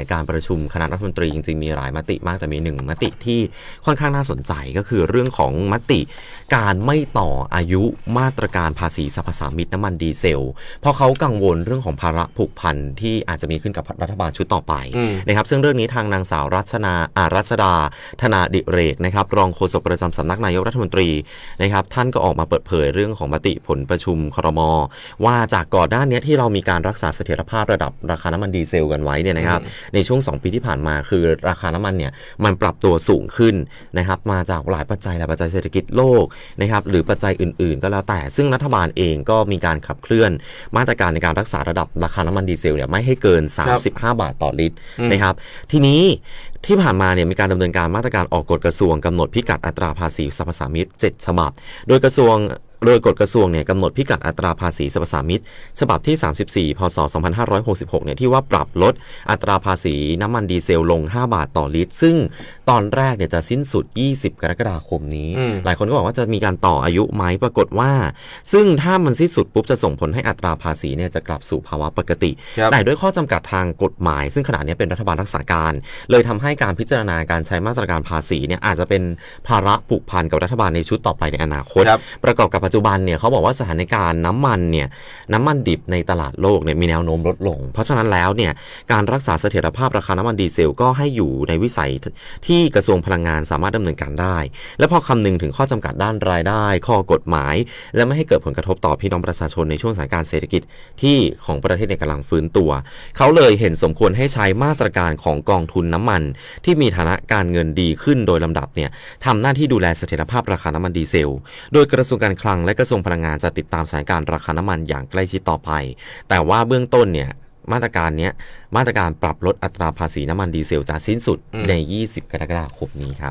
เนี่ยการประชุมคณะรัฐมนตรีจริงๆมีหลายมติมากแต่มีหนึ่งมติที่ค่อนข้างน่าสนใจก็คือเรื่องของมติการไม่ต่ออายุมาตรการภาษีสรรพสามิตน้ำมันดีเซล เพราะเขากังวลเรื่องของภาระผูกพันที่อาจจะมีขึ้นกับรัฐบาลชุดต่อไปอืมนะครับซึ่งเรื่องนี้ทางนางสาวรัชนาอารัชดา ธนาดิเรกนะครับรองโฆษกประจำสำนักนายกรัฐมนตรีนะครับท่านก็ออกมาเปิดเผยเรื่องของมติผลประชุมครม ว่าจากก่อนหน้านี้ที่เรามีการรักษาเสถียรภาพระดับราคาน้ำมันดีเซลกันไว้เนี่ยนะครับในช่วง 2 ปีที่ผ่านมา คือราคาน้ำมันเนี่ยมันปรับตัวสูงขึ้นนะครับมาจากหลายปัจจัยหลายปัจจัยเศรษฐกิจโลกนะครับหรือปัจจัยอื่น ๆ ก็แล้วแต่ซึ่งรัฐบาลเองก็มีการขับเคลื่อนมาตรการในการรักษาระดับราคาน้ำมันดีเซลเนี่ยไม่ให้เกิน 35 บาทต่อลิตรนะครับทีนี้ที่ผ่านมาเนี่ยมีการดำเนินการมาตรการออกกฎกระทรวงกำหนดพิกัดอัตราภาษีสรรพสามิต7ฉบับ โดยกระทรวง โดยกฎกระทรวงเนี่ยกำหนดพิกัดอัตราภาษีสรรพสามิตฉบับที่ 34 พศ 2566 เนี่ยที่ว่าปรับลดอัตราภาษีน้ำมันดีเซลลง 5 บาทต่อลิตร ซึ่งตอนแรกเนี่ยจะสิ้นสุด 20 กรกฎาคมนี้อืมหลายคนก็บอกว่าจะมีการต่ออายุไหมปรากฏว่า ซึ่งถ้ามันสิ้นสุดปุ๊บจะส่งผลให้อัตราภาษีเนี่ยจะกลับสู่ภาวะปกติครับแต่ด้วยข้อจำกัดทางกฎหมาย ซึ่งขณะนี้เป็นรัฐบาลรักษาการ เลยทำให้การพิจารณาการใช้มาตรการภาษีเนี่ยอาจจะเป็นภาระผูกพันกับรัฐบาลในชุดต่อไปในอนาคตครับประกอบกับปัจจุบันเนี่ยเขาบอกว่าสถานการณ์น้ำมันเนี่ยน้ำมันดิบในตลาดโลกเนี่ยมีแนวโน้มลดลง เพราะฉะนั้นแล้วเนี่ยการรักษาเสถียรภาพราคาน้ำมันดีเซลก็ให้อยู่ในวิสัยที่กระทรวงพลังงานสามารถดำเนินการได้ และพอคำนึงถึงข้อจำกัดด้านรายได้ ข้อกฎหมาย และไม่ให้เกิดผลกระทบต่อพี่น้องประชาชนในช่วงสถานการณ์เศรษฐกิจที่ของประเทศในยกำลังฟื้นตัว เขาเลยเห็นสมควรให้ใช้มาตรการของกองทุนน้ำมัน ที่มีฐานะการเงินดีขึ้นโดยลำดับเนี่ยทำหน้าที่ดูแลเสถียรภาพราคาน้ำมันดีเซล โดยกระทรวงการคลังและกระทรวงพลังงานจะติดตามสถานการณ์ราคาน้ำมันอย่างใกล้ชิดต่อไป แต่ว่าเบื้องต้นเนี่ยมาตรการเนี้ยมาตรการปรับลดอัตราภาษีน้ำมันดีเซลจะสิ้นสุดใน 20 กรกฎาคมนี้ครับ